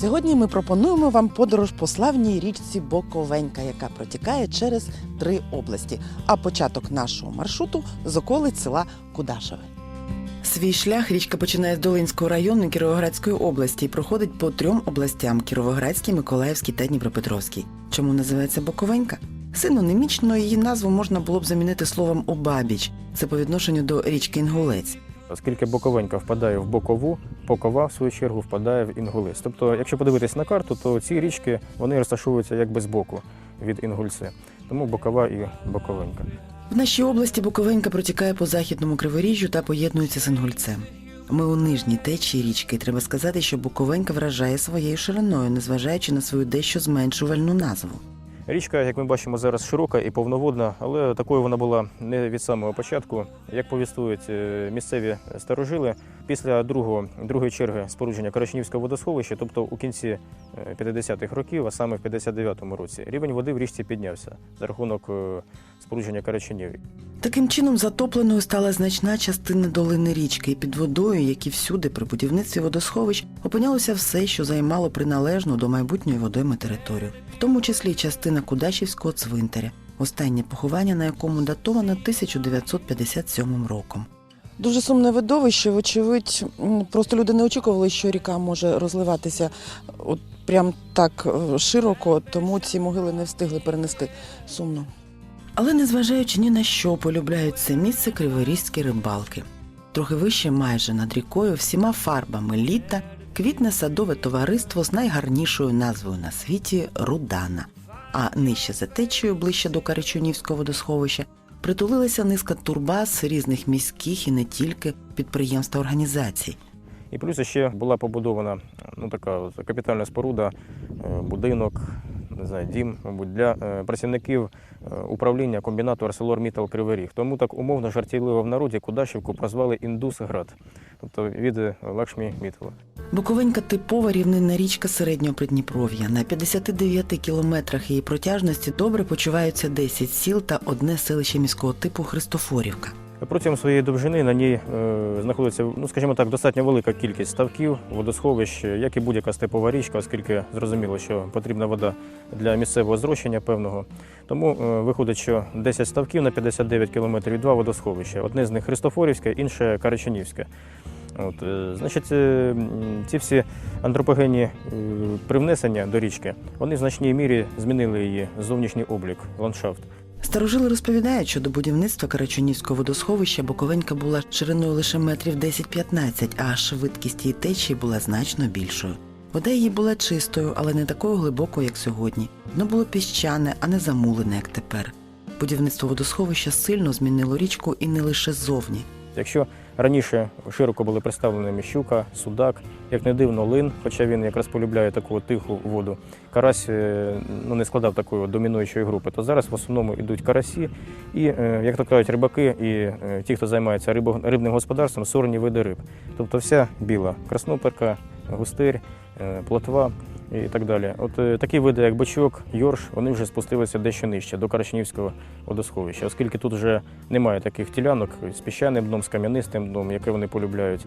Сьогодні ми пропонуємо вам подорож по славній річці Боковенька, яка протікає через три області. А початок нашого маршруту з околиць села Кудашеве. Свій шлях річка починає з Долинського району Кіровоградської області і проходить по трьом областям: Кіровоградській, Миколаївській та Дніпропетровській. Чому називається Боковенька? Синонімічно її назву можна було б замінити словом обабіч. Це по відношенню до річки Інгулець. Оскільки Боковенька впадає в Бокову, Бокова, в свою чергу, впадає в Інгулець. Тобто, якщо подивитись на карту, то ці річки вони розташовуються якби збоку від Інгульця. Тому Бокова і Боковенька. В нашій області Буковенька протікає по західному криворіжжю та поєднується з Інгульцем. Ми у нижній течії річки. Треба сказати, що Буковенька вражає своєю шириною, незважаючи на свою дещо зменшувальну назву. Річка, як ми бачимо, зараз широка і повноводна, але такою вона була не від самого початку. Як повістують е, місцеві старожили, після другого, другої черги спорудження Карачунівського водосховища, тобто у кінці е, 50-х років, а саме в 59-му році, рівень води в річці піднявся за рахунок е, спорудження Карачунів. Таким чином, затопленою стала значна частина долини річки, і під водою, як і всюди при будівництві водосховищ, опинялося все, що займало приналежну до майбутньої водойми територію, в тому числі частина Кудашівського цвинтаря, останнє поховання на якому датовано 1957 роком. Дуже сумне видовище. Вочевидь, просто люди не очікували, що ріка може розливатися от прям так е, широко, тому ці могили не встигли перенести сумно. Але незважаючи ні на що, полюбляють це місце криворізькі рибалки. Трохи вище, майже над рікою, всіма фарбами літа квітне садове товариство з найгарнішою назвою на світі Рудана. А нижче за течією, ближче до Каричунівського водосховища, притулилася низка турбаз різних міських і не тільки підприємств та організацій. І плюс ще була побудована ну, така капітальна споруда, е, будинок, не знаю, дім, мабуть, для е, працівників е, управління комбінату ArcelorMittal Кривий Ріг. Тому так умовно жартівливо в народі Кудашівку прозвали Індусград, тобто від Лакшмі Мітала. Буковенька типова рівнинна річка середнього Придніпров'я. На 59 кілометрах її протяжності добре почуваються 10 сіл та одне селище міського типу Христофорівка. Протягом своєї довжини на ній е, знаходиться, ну скажімо так, достатньо велика кількість ставків, водосховищ, як і будь-яка степова річка, оскільки зрозуміло, що потрібна вода для місцевого зрощення певного. Тому е, виходить, що 10 ставків на 59 кілометрів два водосховища. Одне з них Христофорівське, інше Карачанівське. От, е, значить, е, ці всі антропогенні е, привнесення до річки, вони в значній мірі змінили її зовнішній облік, ландшафт. Старожили розповідають, що до будівництва Карачунівського водосховища Буковенька була шириною лише метрів 10-15, а швидкість її течії була значно більшою. Вода її була чистою, але не такою глибокою, як сьогодні. Дно було піщане, а не замулене, як тепер. Будівництво водосховища сильно змінило річку і не лише ззовні. Якщо раніше широко були представленими щука, судак, як не дивно, лин, хоча він якраз полюбляє таку тиху воду, карась е, ну, не складав такої домінуючої групи, то зараз в основному йдуть карасі і, е, як то кажуть, рибаки і е, ті, хто займається рибним господарством, сорні види риб. Тобто вся біла красноперка, густир, е, плотва. І так далі. От е, такі види, як бичок, йорш, вони вже спустилися дещо нижче до Карачнівського водосховища, оскільки тут вже немає таких тілянок з піщаним дном, з кам'янистим дном, яке вони полюбляють.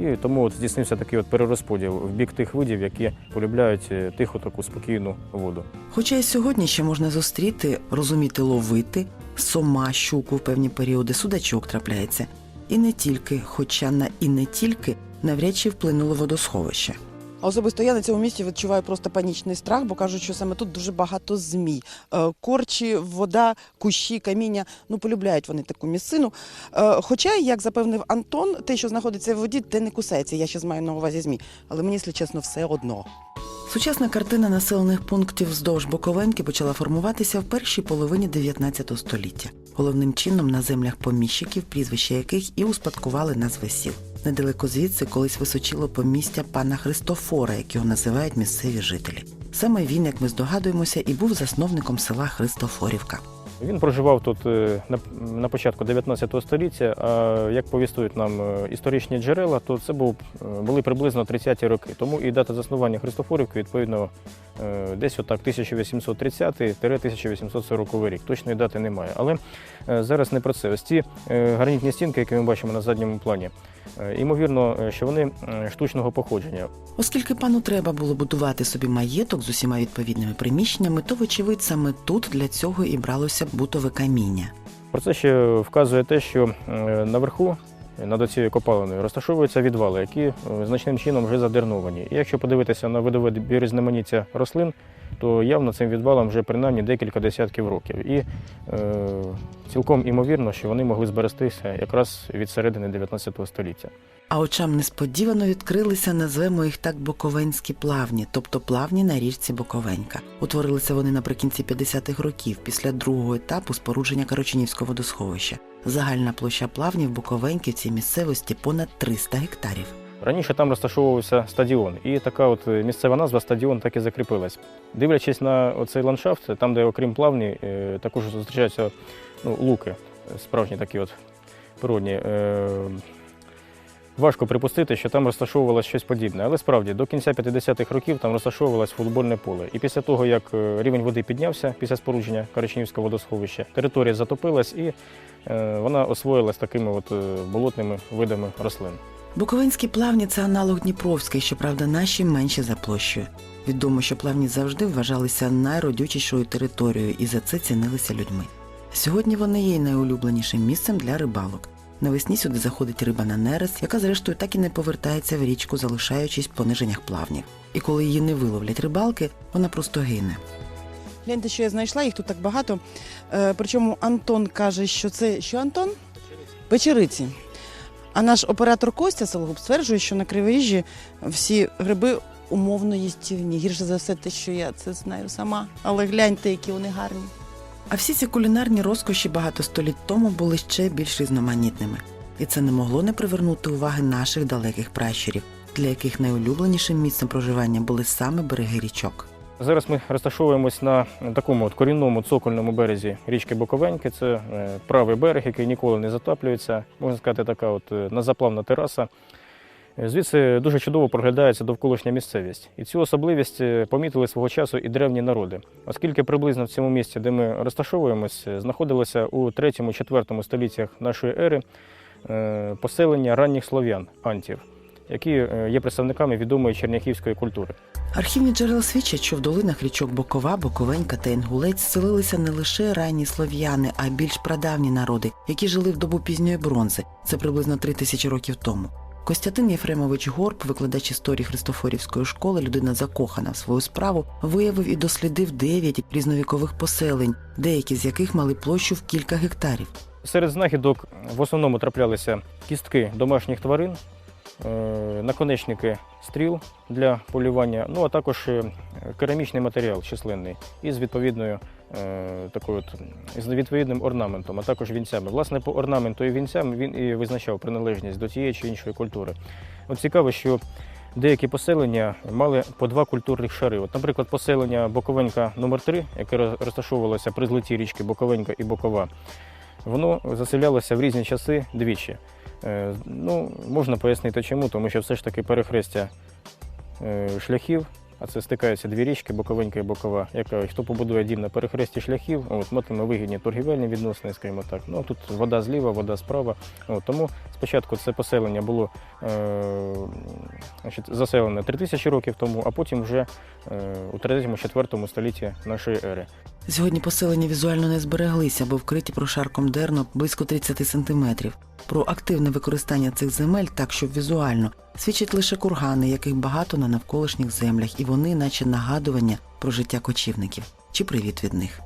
І тому от здійснився такий от перерозподіл в бік тих видів, які полюбляють е, тиху таку спокійну воду. Хоча і сьогодні ще можна зустріти, розуміти ловити, сома, щуку в певні періоди, судачок трапляється. І не тільки, хоча на і не тільки навряд чи вплинуло водосховище. Особисто я на цьому місці відчуваю просто панічний страх, бо кажуть, що саме тут дуже багато змій. Е, Корчі, вода, кущі, каміння. Ну полюбляють вони таку місцину. Е, Хоча, як запевнив Антон, те, що знаходиться в воді, те не кусається. Я ще маю на увазі змій. Але мені, якщо чесно, все одно. Сучасна картина населених пунктів вздовж Боковенки почала формуватися в першій половині 19 століття. Головним чином на землях поміщиків, прізвища яких і успадкували назви сіл. Недалеко звідси колись височило помістя пана Христофора, як його називають місцеві жителі. Саме він, як ми здогадуємося, і був засновником села Христофорівка. Він проживав тут е, на, початку 19 століття. А як повістують нам е, історичні джерела, то це був, е, були приблизно 30-ті роки. Тому і дата заснування Христофорівки відповідно десь отак 1830-1840 рік. Точної дати немає. Але зараз не про це. Ось ці гранітні стінки, які ми бачимо на задньому плані, Ймовірно, е, що вони штучного походження. Оскільки пану треба було будувати собі маєток з усіма відповідними приміщеннями, то, вочевидь, саме тут для цього і бралося бутове каміння. Про це ще вказує те, що е, наверху над цією копалиною розташовуються відвали, які е, значним чином вже задерновані. І якщо подивитися на видове різноманіття рослин, то явно цим відвалам вже принаймні декілька десятків років. І е, цілком імовірно, що вони могли зберегтися якраз від середини 19 століття. А очам несподівано відкрилися, назвемо їх так Боковенські плавні, тобто плавні на річці Боковенька. Утворилися вони наприкінці 50-х років після другого етапу спорудження Карочинівського водосховища. Загальна площа плавнів Боковеньки в цій місцевості понад 300 гектарів. Раніше там розташовувався стадіон, і така от е, місцева назва стадіон так і закріпилась. Дивлячись на оцей ландшафт, там, де окрім плавні, е, також зустрічаються ну, луки, справжні такі от природні. Е, Важко припустити, що там розташовувалося щось подібне, але справді до кінця 50-х років там розташовувалось футбольне поле. І після того, як рівень води піднявся після спорудження Караченівського водосховища, територія затопилась і вона освоїлась такими от болотними видами рослин. Буковинські плавні це аналог Дніпровської, щоправда, наші менші за площею. Відомо, що плавні завжди вважалися найродючішою територією і за це цінилися людьми. Сьогодні вони є й найулюбленішим місцем для рибалок. Навесні сюди заходить риба на нерест, яка зрештою так і не повертається в річку, залишаючись в пониженнях плавнів. І коли її не виловлять рибалки, вона просто гине. Гляньте, що я знайшла, їх тут так багато. Е, причому Антон каже, що це що Антон? Печериці. А наш оператор Костя Сологуб стверджує, що на Кривижі всі гриби умовно їстівні. Гірше за все те, що я це знаю сама. Але гляньте, які вони гарні. А всі ці кулінарні розкоші багато століть тому були ще більш різноманітними. І це не могло не привернути уваги наших далеких пращурів, для яких найулюбленішим місцем проживання були саме береги річок. Зараз ми розташовуємось на такому от корінному цокольному березі річки Боковеньки. Це е, правий берег, який ніколи не затаплюється. Можна сказати, така от е, назаплавна тераса. Е, Звідси дуже чудово проглядається довколишня місцевість. І цю особливість помітили свого часу і древні народи, оскільки приблизно в цьому місці, де ми розташовуємось, знаходилося у 3-4 століттях нашої ери поселення ранніх слов'ян антів, які є представниками відомої черняхівської культури. Архівні джерела свідчать, що в долинах річок Бокова, Боковенька та Інгулець селилися не лише ранні слов'яни, а більш прадавні народи, які жили в добу пізньої бронзи. Це приблизно три тисячі років тому. Костянтин Єфремович Горб, викладач історії Христофорівської школи, людина закохана в свою справу, виявив і дослідив дев'ять різновікових поселень, деякі з яких мали площу в кілька гектарів. Серед знахідок в основному траплялися кістки домашніх тварин, наконечники стріл для полювання, ну а також е, керамічний матеріал численний із відповідною е, такою от, з відповідним орнаментом, а також вінцями. Власне, по орнаменту і вінцям він і визначав приналежність до тієї чи іншої культури. От цікаво, що деякі поселення мали по два культурних шари. От, наприклад, поселення Боковенька номер 3 яке розташовувалося при злиті річки Боковенька і Бокова, воно заселялося в різні часи двічі. Е, Ну, можна пояснити чому, тому що все ж таки перехрестя е, шляхів, а це стикаються дві річки, Боковенька і Бокова, яка хто побудує дім на перехресті шляхів, от, матиме вигідні торгівельні відносини, скажімо так. Ну, тут вода зліва, вода справа. От, тому спочатку це поселення було е, значить, заселене 3000 років тому, а потім вже е, у 3-4 столітті нашої ери. Сьогодні поселення візуально не збереглися, бо вкриті прошарком дерну близько 30 сантиметрів. Про активне використання цих земель, так щоб візуально, свідчать лише кургани, яких багато на навколишніх землях, і вони, наче нагадування про життя кочівників чи привіт від них.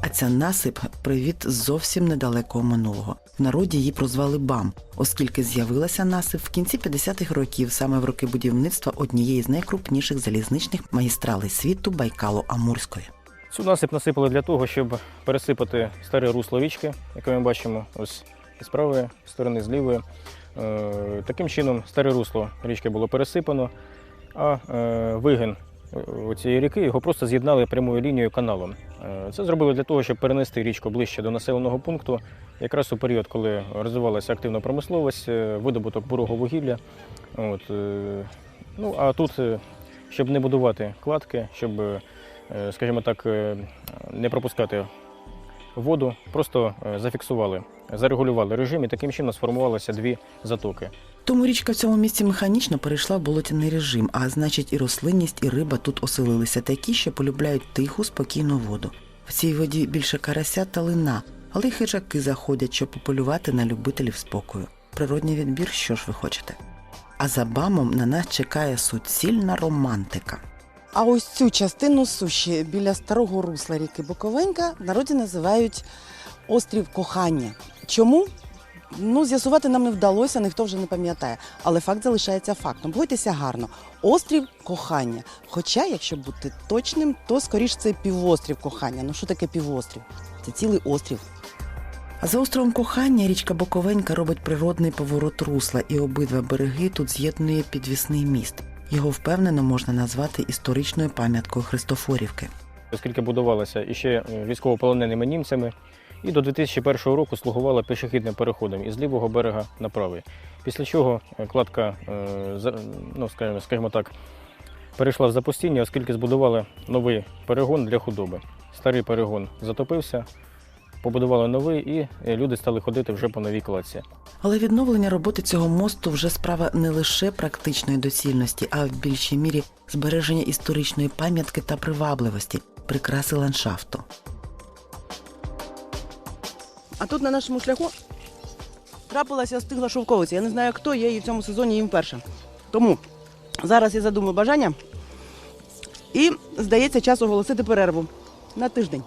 А ця насип привіт з зовсім недалекого минулого. В народі її прозвали БАМ, оскільки з'явилася насип в кінці 50-х років, саме в роки будівництва однієї з найкрупніших залізничних магістралей світу Байкало-Амурської. Цю насип насипали для того, щоб пересипати старе русло річки, яке ми бачимо ось з правої сторони, з лівої. Е, Таким чином, старе русло річки було пересипано, а е, вигин е, цієї ріки його просто з'єднали прямою лінією каналом. Це зробили для того, щоб перенести річку ближче до населеного пункту, якраз у період, коли розвивалася активна промисловість, видобуток бурого вугілля. От, ну, а тут, щоб не будувати кладки, щоб скажімо так, е, не пропускати воду, просто е, зафіксували зарегулювали режим і таким чином сформувалися дві затоки. Тому річка в цьому місці механічно перейшла в болотяний режим, а значить і рослинність, і риба тут оселилися такі, що полюбляють тиху, спокійну воду. В цій воді більше карася та лина, але й хижаки заходять, щоб пополювати на любителів спокою. Природній відбір, що ж ви хочете? А за бамом на нас чекає суцільна романтика. А ось цю частину суші біля старого русла ріки Буковенька в народі називають острів кохання. Чому? Ну, з'ясувати нам не вдалося, ніхто вже не пам'ятає. Але факт залишається фактом. Бойтеся гарно. Острів кохання. Хоча, якщо бути точним, то скоріш це півострів кохання. Ну що таке півострів? Це цілий острів. За островом кохання річка Боковенька робить природний поворот русла, і обидва береги тут з'єднує підвісний міст. Його впевнено можна назвати історичною пам'яткою Христофорівки. оскільки будувалася іще е, військовополоненими німцями, і до 2001 року слугувала пішохідним переходом із лівого берега на правий. Після чого е, кладка, е, ну, скажімо, так, перейшла в запустіння, оскільки збудували новий перегон для худоби. Старий перегон затопився, побудували новий, і е, люди стали ходити вже по новій кладці. Але відновлення роботи цього мосту вже справа не лише практичної доцільності, а в більшій мірі збереження історичної пам'ятки та привабливості, прикраси ландшафту. А тут на нашому шляху трапилася стигла шовковиця. Я не знаю, хто, я її в цьому сезоні їм вперше. Тому зараз я задумаю бажання і, здається, час оголосити перерву на тиждень.